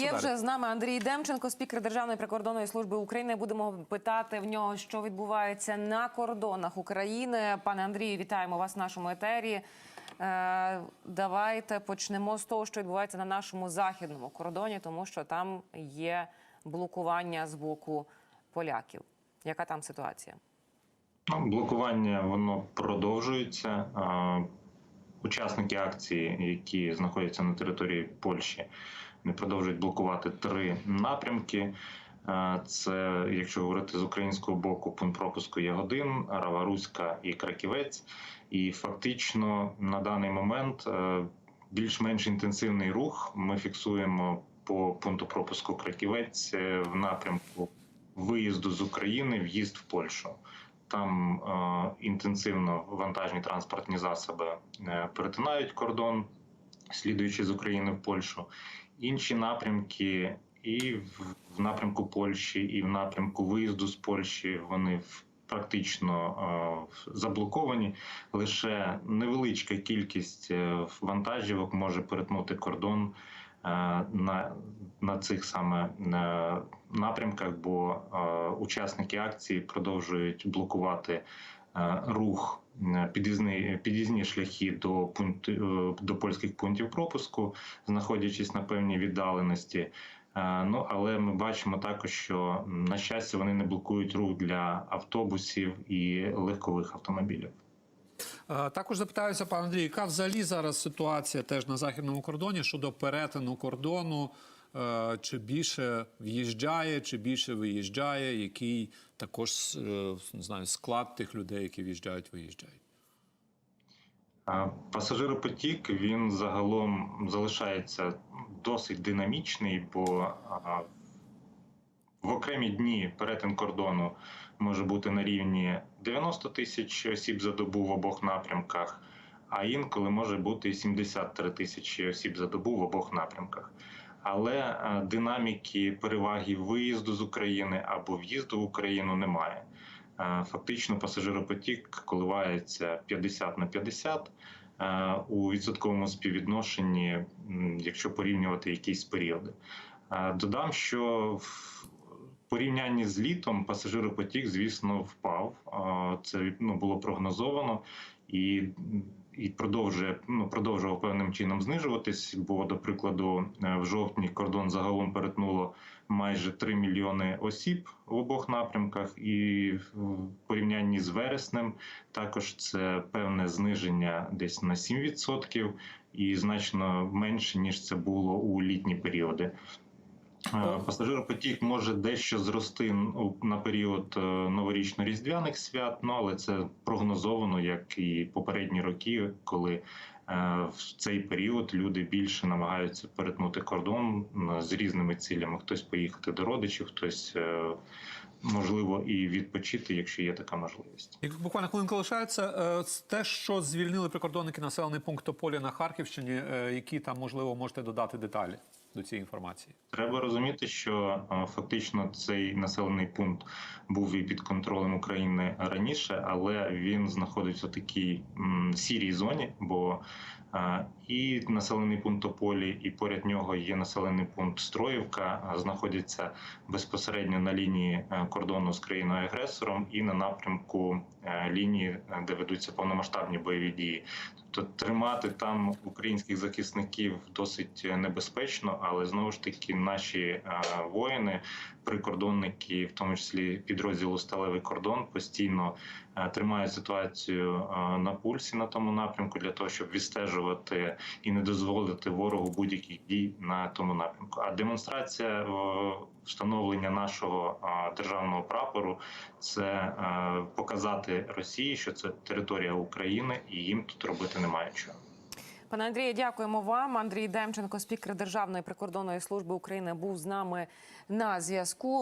Є далі. вже з нами Андрій Демченко, спікер Державної прикордонної служби України. Будемо питати в нього, що відбувається на кордонах України. Пане Андрію, вітаємо вас в нашому етері. Е, давайте почнемо з того, що відбувається на нашому західному кордоні, тому що там є блокування з боку поляків. Яка там ситуація? Ну, блокування воно продовжується. Учасники акції, які знаходяться на території Польщі, не продовжують блокувати три напрямки. Це, якщо говорити з українського боку, пункт пропуску Ягодин, Раваруська і Краківець. І фактично на даний момент е, більш-менш інтенсивний рух ми фіксуємо по пункту пропуску Краківець е, в напрямку виїзду з України, в'їзд в Польщу. Там е, інтенсивно вантажні транспортні засоби е, перетинають кордон, слідуючи з України в Польщу. Інші напрямки і в, напрямку Польщі, і в напрямку виїзду з Польщі вони практично заблоковані. Лише невеличка кількість е, вантажівок може перетнути кордон е, на, на цих саме е, напрямках, бо е, учасники акції продовжують блокувати е, рух під'їзні, під'їзні шляхи до пункту е, до польських пунктів пропуску, знаходячись на певній віддаленості. Е, Ну але ми бачимо також, що на щастя вони не блокують рух для автобусів і легкових автомобілів. Е, Також запитаюся, пан Андрій, яка взагалі зараз ситуація теж на західному кордоні щодо перетину кордону? Е, Чи більше в'їжджає, чи більше виїжджає? Який також е, не знаю, склад тих людей, які в'їжджають, виїжджають? Пасажиропотік він загалом залишається досить динамічний, бо в окремі дні перетин кордону може бути на рівні 90 тисяч осіб за добу в обох напрямках, а інколи може бути і 73 тисячі осіб за добу в обох напрямках. Але динаміки переваги виїзду з України або в'їзду в Україну немає. Е, Фактично пасажиропотік коливається 50 на 50 е, у відсотковому співвідношенні, якщо порівнювати якісь періоди. Е, Додам, що в порівнянні з літом пасажиропотік, звісно, впав. Е, Це ну, було прогнозовано і, і продовжує ну, продовжував певним чином знижуватись. Бо, до прикладу, е, в жовтні кордон загалом перетнуло майже 3 мільйони осіб в обох напрямках, і в порівнянні з вереснем також це певне зниження десь на 7% і значно менше ніж це було у літні періоди. Пасажиропотік може дещо зрости на період е, новорічно-різдвяних свят, ну але це прогнозовано, як і попередні роки, коли в цей період люди більше намагаються перетнути кордон з різними цілями. Хтось поїхати до родичів, хтось е, можливо і відпочити, якщо є така можливість. І буквально хвилинка лишається. Е, Те, що звільнили прикордонники населений пункт Тополі на Харківщині, е, які там можливо можете додати деталі до цієї інформації? Треба розуміти, що е, фактично цей населений пункт був і під контролем України раніше, але він знаходиться в такій сірій зоні, бо е, і населений пункт Тополі, і поряд нього є населений пункт Строївка, знаходяться безпосередньо на лінії е, кордону з країною агресором і на напрямку е, лінії, е, де ведуться повномасштабні бойові дії. Тобто тримати там українських захисників досить небезпечно, але знову ж таки наші воїни, прикордонники, в тому числі підрозділу Сталевий кордон, постійно тримають ситуацію е, на пульсі на тому напрямку для того, щоб відстежувати і не дозволити ворогу будь-яких дій на тому напрямку. А демонстрація е, встановлення нашого е, державного прапору це е, показати Росії, що це територія України, і їм тут робити немає чого. Пане Андрію, дякуємо вам. Андрій Демченко, спікер Державної прикордонної служби України, був з нами на зв'язку.